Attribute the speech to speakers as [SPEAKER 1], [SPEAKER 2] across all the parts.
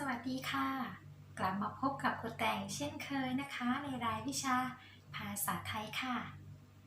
[SPEAKER 1] สวัสดีค่ะ กลับมาพบกับครูแต่งเช่นเคยนะคะ ในรายวิชาภาษาไทยค่ะ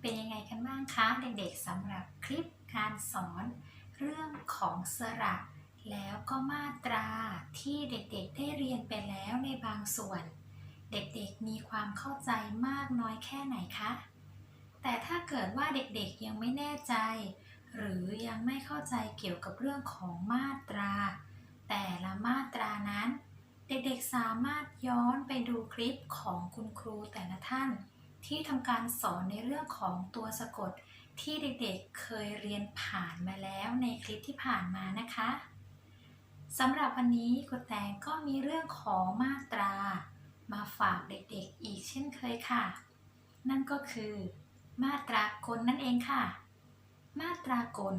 [SPEAKER 1] เป็นยังไงกันบ้างคะเด็กๆสำหรับคลิปการสอน เรื่องของสระ แล้วก็มาตราที่เด็กๆได้เรียนไปแล้วในบางส่วน เด็กๆมีความเข้าใจมากน้อยแค่ไหนคะ แต่ถ้าเกิดว่าเด็กๆยังไม่แน่ใจ หรือยังไม่เข้าใจเกี่ยวกับเรื่องของมาตรา แต่ละมาตรานั้น เด็กๆสามารถย้อนไปดูคลิปของคุณครูแต่ละท่าน ที่ทำการสอนในเรื่องของตัวสะกด ที่เด็กๆเคยเรียนผ่านมาแล้วในคลิปที่ผ่านมานะคะสำหรับวันนี้ครูแตงก็มีเรื่องของมาตรา มาฝากเด็กๆอีกเช่นเคยค่ะ นั่นก็คือ มาตรากลนั่นเองค่ะ มาตรากล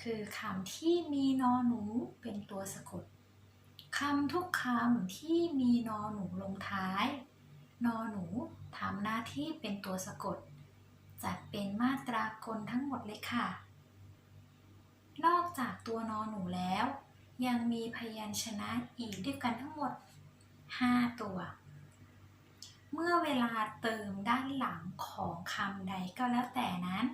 [SPEAKER 1] คือคำที่มีนอหนูเป็นตัวสะกดคำทุกคำที่มีนอหนูลงท้าย นอหนูทำหน้าที่เป็นตัวสะกด จัดเป็นมาตรากลทั้งหมดเลยค่ะ นอกจากตัวนอหนูแล้ว ยังมีพยัญชนะอีกด้วยกันทั้งหมด 5 ตัว เมื่อเวลาเติมด้านหลังของคำใดก็แล้วแต่นั้น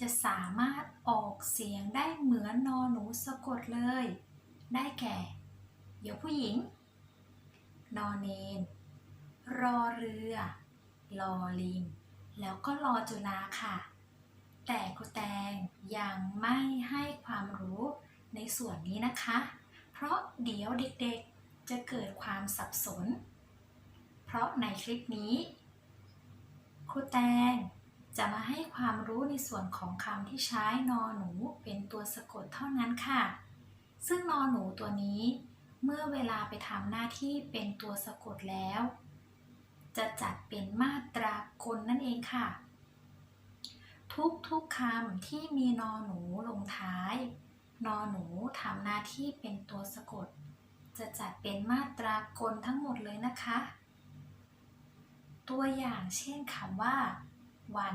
[SPEAKER 1] จะสามารถออกเสียงได้เหมือนนอหนูสะกดเลย ได้แก่ เดี๋ยวผู้หญิง นอเนน รอเรือ ลอลิง แล้วก็รอจุฬาค่ะ แต่ครูแตงยังไม่ให้ความรู้ในส่วนนี้นะคะ เพราะเดี๋ยวเด็กๆจะเกิดความสับสน เพราะในคลิปนี้ครูแตง จะมาให้ความรู้ในส่วนของคำที่ใช้นอหนูเป็นตัวสะกดเท่านั้นค่ะ ซึ่งนอหนูตัวนี้ เมื่อเวลาไปทำหน้าที่เป็นตัวสะกดแล้ว จะจัดเป็นมาตรากลนั่นเองค่ะ ทุกทุกๆคำที่มีนอหนูลงท้าย นอหนูทำหน้าที่เป็นตัวสะกด จะจัดเป็นมาตรากลทั้งหมดเลยนะคะ ตัวอย่างเช่นคำว่า วัน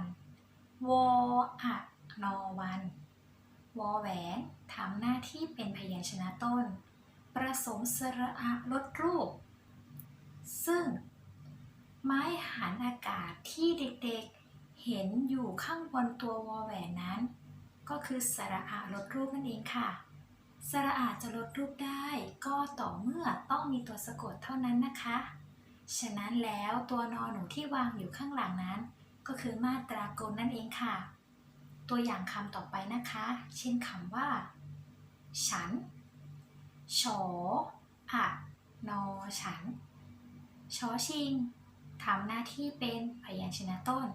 [SPEAKER 1] วออะนอวันวอแหวนทำหน้าที่เป็นพยัญชนะต้น ประสมสระอะลดรูป ซึ่ง ไม้หันอากาศที่เด็กๆ เห็นอยู่ข้างบนตัววอแหวนนั้น ก็คือสระอะลดรูปนั่นเองค่ะ สระอาจะลดรูปได้ก็ต่อเมื่อต้องมีตัวสะกดเท่านั้นนะคะ ฉะนั้นแล้วตัวนอหนูที่วางอยู่ข้างหลังนั้น ก็คือมาตรากลนั่นเองค่ะ ตัวอย่างคำต่อไปนะคะ เช่นคำว่า ฉันชออะนอฉันชอชิงทำหน้าที่เป็นพยัญชนะต้น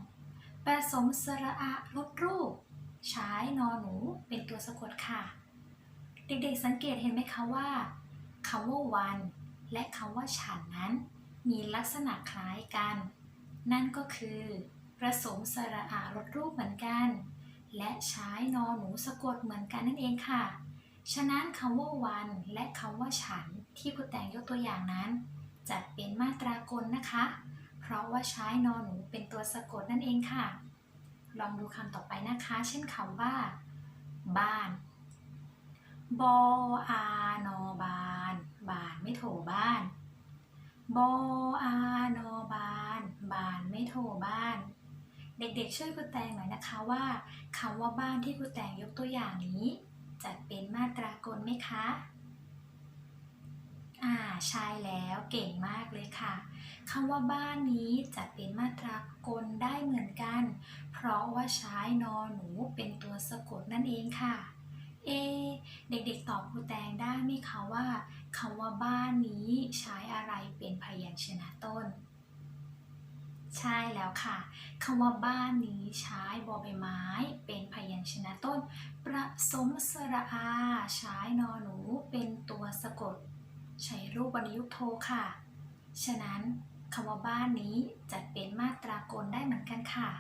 [SPEAKER 1] ผสมสระอะลดรูป ใช้นอหนูเป็นตัวสะกดค่ะ เด็กๆสังเกตเห็นไหมคะว่าคำว่าวัน และคำว่าฉันนั้น มีลักษณะคล้ายกัน นั่นก็คือ ผสมสระอาลดรูปเหมือนกัน และใช้นอหนูสะกดเหมือนกันนั่นเองค่ะ ฉะนั้นคำว่าวันและคำว่าฉันที่ครูแต่งยกตัวอย่างนั้น จัดเป็นมาตรากลนะคะ เพราะว่าใช้นอหนูเป็นตัวสะกดนั่นเองค่ะ ลองดูคำต่อไปนะคะ เช่นคำว่า บ้านบออานอบานบานไม่โถบ้านบออานอบานบานไม่โทรบ้าน เด็กๆช่วยครูแตงหน่อยนะคะว่าคำว่าบ้านที่ครูแตงยกตัวอย่างนี้จัดเป็นมาตรากลไหมคะ อ่าใช่แล้วเก่งมากเลยค่ะคำว่าบ้านนี้จัดเป็นมาตรากลได้เหมือนกัน เพราะว่าใช้นอหนูเป็นตัวสะกดนั่นเองค่ะ เอ เด็กๆตอบครูแตงได้ไหมคะว่าคำว่าบ้านนี้ใช้อะไรเป็นพยัญชนะต้น ใช่แล้วค่ะคำว่าบ้านนี้ใช้บอใบไม้ เป็นพยัญชนะต้น ประสมสระอา ใช้นอหนูเป็นตัวสะกด ใช้รูปวรรณยุกโทค่ะ ฉะนั้นคำว่าบ้านนี้จัดเป็นมาตรากลได้เหมือนกันค่ะ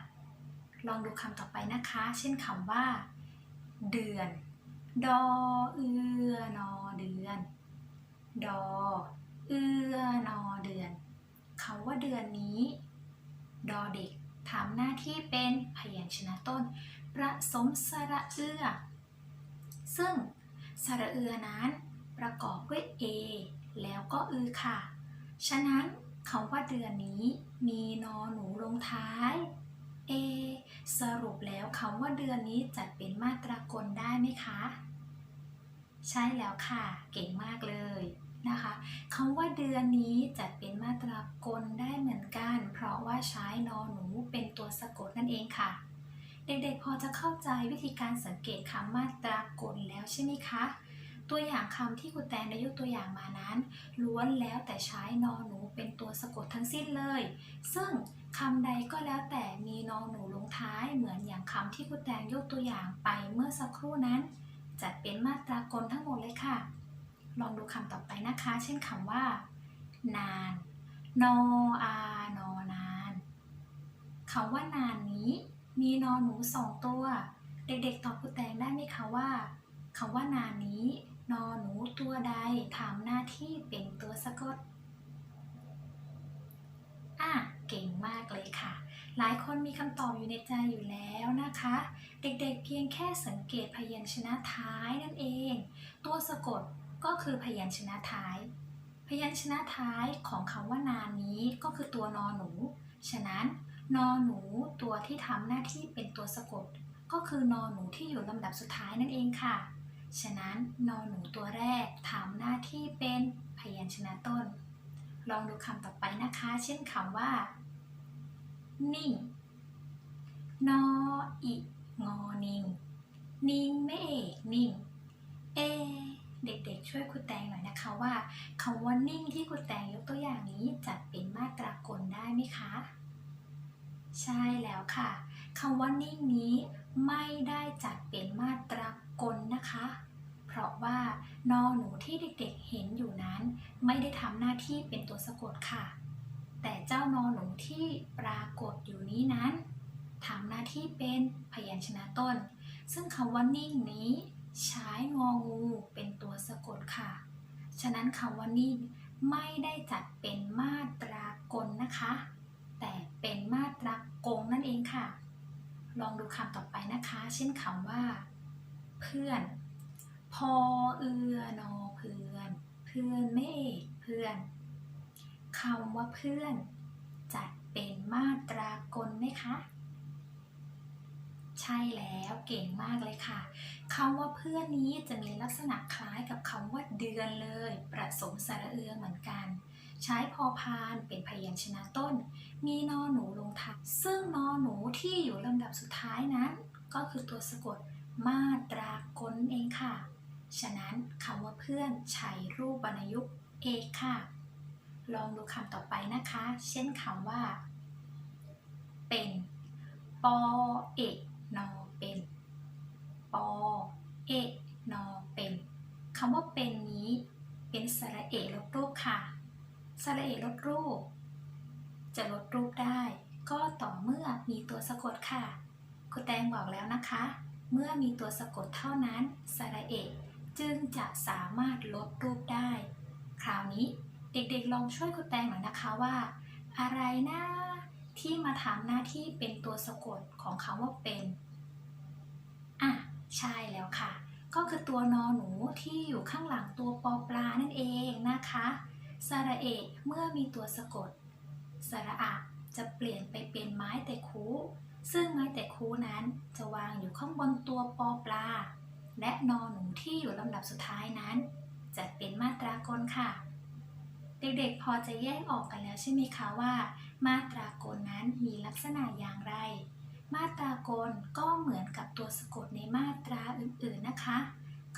[SPEAKER 1] ลองดูคำต่อไปนะคะ เช่นคำว่า เดือน ดอเอือนอเดือน ดอเอือนอเดือนคำว่าเดือนนี้ ดอเด็กทำหน้าที่เป็นพยัญชนะต้น ประสมสระเอือ ซึ่งสระเอือนั้นประกอบด้วย A แล้วก็อือค่ะ ฉะนั้นคำว่าเดือนนี้มีนอหนูลงท้ายเอสรุปแล้วคำว่าเดือนนี้จัดเป็นมาตรากลได้ไหมคะ ใช่แล้วค่ะ เก่งมากเลย นะคะคำว่าเดือนนี้จัดเป็นมาตรากลได้เหมือนกัน เพราะว่าใช้นอหนูเป็นตัวสะกดนั่นเองค่ะ เด็กๆพอจะเข้าใจวิธีการสังเกตคำมาตรากลแล้วใช่ไหมคะ ตัวอย่างคำที่ครูแตงได้ยกตัวอย่างมานั้น ล้วนแล้วแต่ใช้นอหนูเป็นตัวสะกดทั้งสิ้นเลย ซึ่งคำใดก็แล้วแต่มีนอหนูลงท้ายเหมือนอย่างคำที่ครูแตงยกตัวอย่างไปเมื่อสักครู่นั้น จัดเป็นมาตรากลทั้งหมดเลยค่ะ ลองดูคำต่อไปนะคะ เช่นคำว่า นาน นออานอนานคำว่านานนี้ มีนอหนูสองตัว เด็กๆตอบครูแตงได้ไหมคะว่าคำว่านานนี้ นอหนูตัวใดทำหน้าที่เป็นตัวสะกดอะเก่งมากเลยค่ะ หลายคนมีคำตอบอยู่ในใจอยู่แล้วนะคะ เด็กๆเพียงแค่สังเกตพยัญชนะท้ายนั่นเอง ตัวสะกด ก็คือพยัญชนะท้าย พยัญชนะท้ายของคำว่านานนี้ก็คือตัวนอหนู ฉะนั้นนอหนูตัวที่ทำหน้าที่เป็นตัวสะกด ก็คือนอหนูที่อยู่ลำดับสุดท้ายนั่นเองค่ะ ฉะนั้นนอหนูตัวแรกทำหน้าที่เป็นพยัญชนะต้น ลองดูคำต่อไปนะคะ เช่นคำว่า นิ่ง นออิงอนิ่งนิ่งไม่เอกนิ่ง เอ เด็กๆ ช่วยครูแตงหน่อยนะคะว่าคำว่านิ่งที่ครูแตงยกตัวอย่างนี้จัดเป็นมาตรากลได้ไหมคะ ใช่แล้วค่ะคำว่านิ่งนี้ไม่ได้จัดเป็นมาตรากลนะคะ เพราะว่านอหนูที่เด็กๆเห็นอยู่นั้น ไม่ได้ทำหน้าที่เป็นตัวสะกดค่ะ แต่เจ้านอหนูที่ปรากฏอยู่นี้นั้นทำหน้าที่เป็นพยัญชนะต้น ซึ่งคำว่านิ่งนี้ ใช้งองูเป็นตัวสะกดค่ะ ฉะนั้นคำว่านิ่ไม่ได้จัดเป็นมาตรากลนะคะ แต่เป็นมาตรากงนั่นเองค่ะ ลองดูคำต่อไปนะคะ เช่นคำว่า เพื่อน พอเอือนอเพื่อน เพื่อนไม่เอกเพื่อนคำว่าเพื่อน จัดเป็นมาตรากลไหมคะ ใช่แล้วเก่งมากเลยค่ะคำว่าเพื่อนนี้จะมีลักษณะคล้ายกับคำว่าเดือนเลย ประสมสระเอือเหมือนกัน ใช้พอพานเป็นพยัญชนะต้น มีนอหนูลงท้ายซึ่งนอหนูที่อยู่ลำดับสุดท้ายนั้น ก็คือตัวสะกดมาตรากลเองค่ะ ฉะนั้นคำว่าเพื่อนใช้รูปวรรณยุกต์เอกค่ะ ลองดูคำต่อไปนะคะ เช่นคำว่า เป็นปอเอก นอเป็นปอเอกนอเป็นคำว่าเป็นนี้เป็นสระเอลดรูปค่ะ สระเอลดรูป จะลดรูปได้ ก็ต่อเมื่อมีตัวสะกดค่ะครูแตงบอกแล้วนะคะ เมื่อมีตัวสะกดเท่านั้นสระเอจึงจะสามารถลดรูปได้ คราวนี้เด็กๆลองช่วยครูแตงหน่อยนะคะว่า อะไรนะ ที่มาทำหน้าที่เป็นตัวสะกดของคำว่าเป็นอะใช่แล้วค่ะ ก็คือตัวนอหนูที่อยู่ข้างหลังตัวปอปลานั่นเองนะคะสระเอกเมื่อมีตัวสะกดสระอะจะเปลี่ยนไปเป็นไม้แต่คูซึ่งไม้แต่คูนั้นจะวางอยู่ข้างบนตัวปอปลา และนอหนูที่อยู่ลำดับสุดท้ายนั้น จะเป็นมาตรากลค่ะ เด็กๆพอจะแยกออกกันแล้วใช่ไหมคะว่า มาตรากลนั้นมีลักษณะอย่างไร มาตรากลก็เหมือนกับตัวสะกดในมาตราอื่นๆนะคะ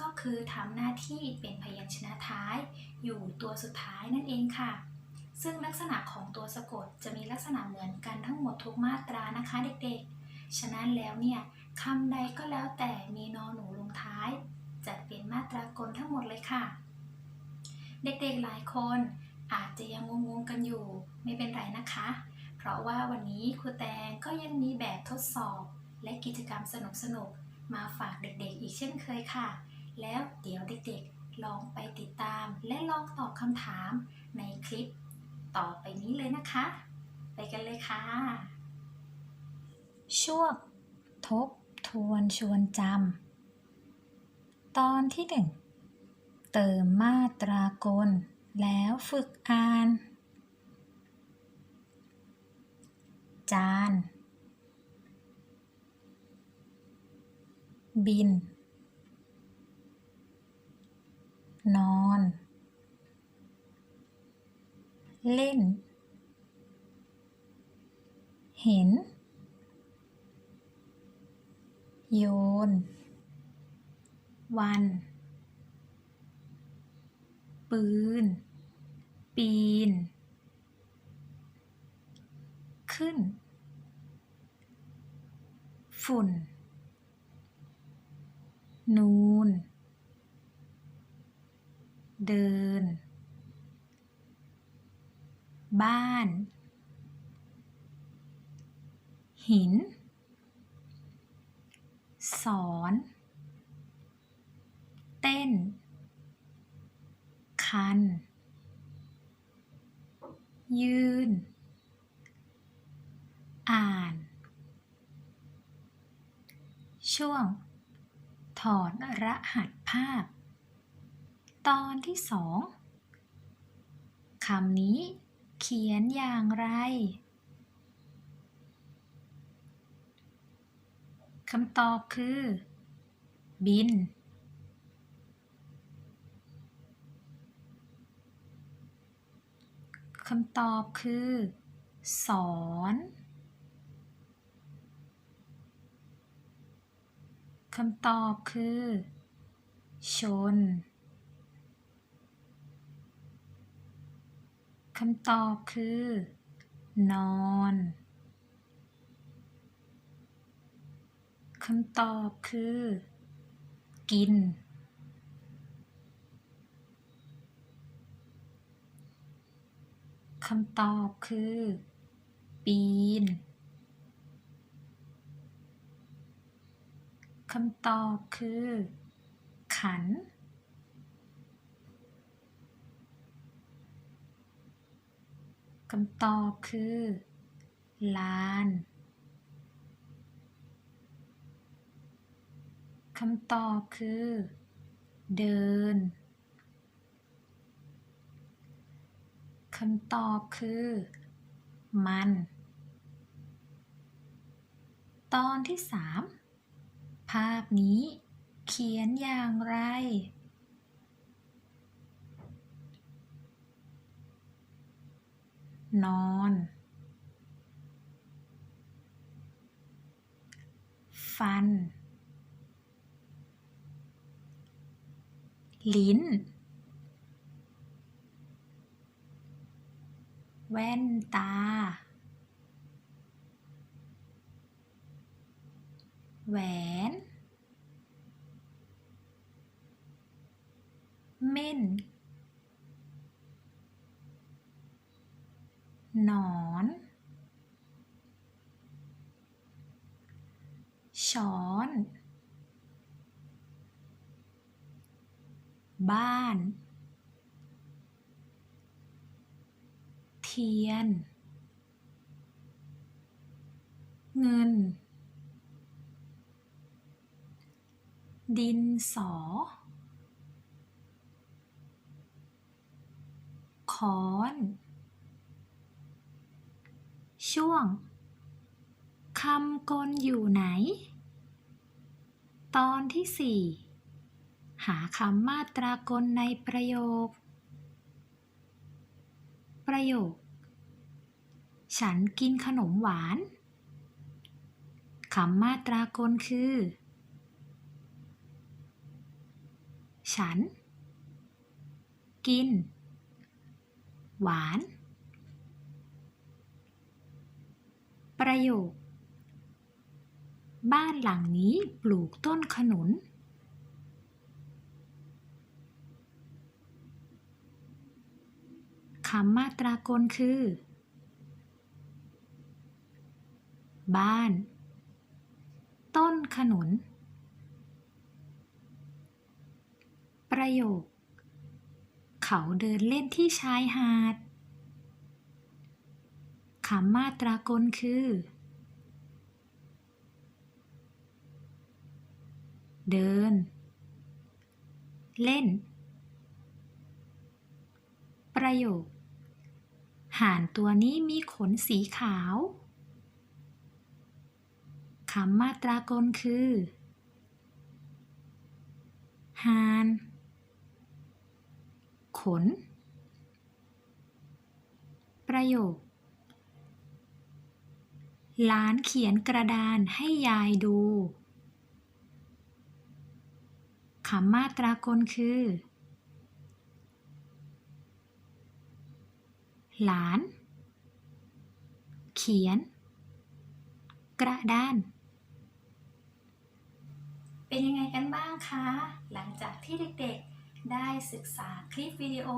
[SPEAKER 1] ก็คือทำหน้าที่เป็นพยัญชนะท้าย อยู่ตัวสุดท้ายนั่นเองค่ะ ซึ่งลักษณะของตัวสะกดจะมีลักษณะเหมือนกันทั้งหมดทุกมาตรานะคะเด็กๆ ฉะนั้นแล้วเนี่ยคำใดก็แล้วแต่มีนอหนูลงท้าย จัดเป็นมาตรากลทั้งหมดเลยค่ะ เด็กๆหลายคนอาจจะยังงงๆกันอยู่ ไม่เป็นไรนะคะ เพราะว่าวันนี้ครูแตงก็ยังมีแบบทดสอบ และกิจกรรมสนุกๆ มาฝากเด็กๆ อีกเช่นเคยค่ะ แล้วเดี๋ยวเด็กๆ ลองไปติดตามและลองตอบคำถามในคลิป ต่อไปนี้เลยนะคะ ไปกันเลยค่ะ ช่วงทบทวนชวนจำ ตอนที่หนึ่งเติมมาตรากล แล้วฝึกอ่าน จาน บิน นอน เล่น เห็น โยน วัน ปืน ปีนขึ้น ฝุ่น นูน เดิน บ้าน หิน สอน เต้น คัน ยืน อ่าน ช่วง ถอดรหัสภาพ ตอนที่สองคำนี้ เขียนอย่างไรคำตอบคือ บิน คำตอบคือ สอน คำตอบคือ ชน คำตอบคือ นอน คำตอบคือ กิน คำตอบคือ ปีน คำตอบคือ ขัน คำตอบคือ ลาน คำตอบคือ เดิน คำตอบคือ มัน ตอนที่สาม ภาพนี้ เขียนอย่างไร นอน ฟัน ลิ้น แว่นตา แหวน เม่น หนอน ช้อน บ้าน เทียน เงิน ดินสอ ค้อน ช่วง คำกลอยู่ไหน ตอนที่สี่หาคำมาตรากลในประโยค ประโยค ฉันกินขนมหวาน คำมาตรากลคือ ฉัน กิน หวาน ประโยค บ้านหลังนี้ปลูกต้นขนุน คำมาตรากลคือ บ้าน ต้นขนุน ประโยค เขาเดินเล่นที่ชายหาดคำมาตรากลคือ เดิน เล่น ประโยค ห่านตัวนี้มีขนสีขาวคำมาตรากลคือห่าน ขน ประโยค หลานเขียนกระดานให้ยายดูคำมาตรากลคือ หลาน เขียน กระดาน เป็นยังไงกันบ้างคะ หลังจากที่เด็กๆ ได้ศึกษาคลิปวิดีโอ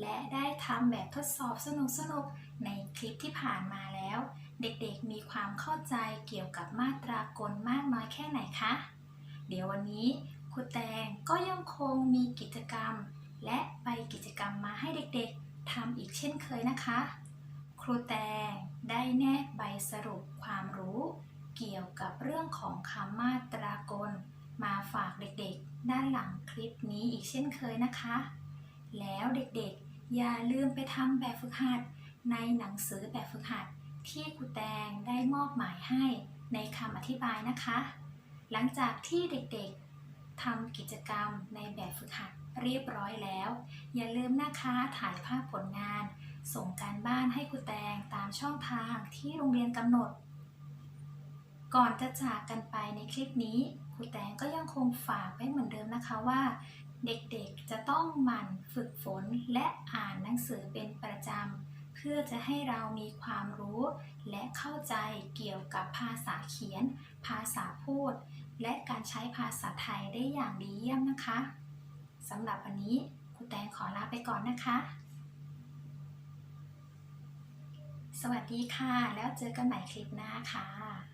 [SPEAKER 1] และได้ทำแบบทดสอบสนุกๆในคลิปที่ผ่านมาแล้ว เด็กๆมีความเข้าใจเกี่ยวกับมาตรากลมากน้อยแค่ไหนคะ เดี๋ยววันนี้ครูแตงก็ยังคงมีกิจกรรม และไปกิจกรรมมาให้เด็กๆทำอีกเช่นเคยนะคะ ครูแตงได้แนบใบสรุปความรู้ เกี่ยวกับเรื่องของคำมาตรากล มาฝากเด็กๆ ด้านหลังคลิปนี้อีกเช่นเคยนะคะ แล้วเด็กๆ อย่าลืมไปทำแบบฝึกหัด ในหนังสือแบบฝึกหัด ที่ครูแตงได้มอบหมายให้ในคำอธิบายนะคะ หลังจากที่เด็กๆทำกิจกรรมในแบบฝึกหัดเรียบร้อยแล้ว อย่าลืมนะคะถ่ายภาพผลงาน ส่งการบ้านให้ครูแตงตามช่องทางที่โรงเรียนกำหนด ก่อนจะจากกันไปในคลิปนี้ รูแตงก็ยังคงฝากไว้เหมือนเดิมนะคะว่า เด็กๆจะต้องหมั่นฝึกฝนและอ่านหนังสือเป็นประจำ เพื่อจะให้เรามีความรู้ และเข้าใจเกี่ยวกับภาษาเขียน ภาษาพูด และการใช้ภาษาไทยได้อย่างดีเยี่ยมนะคะสำหรับวันนี้ครูแตงขอลาไปก่อนนะคะ สวัสดีค่ะ แล้วเจอกันใหม่คลิปหน้าค่ะ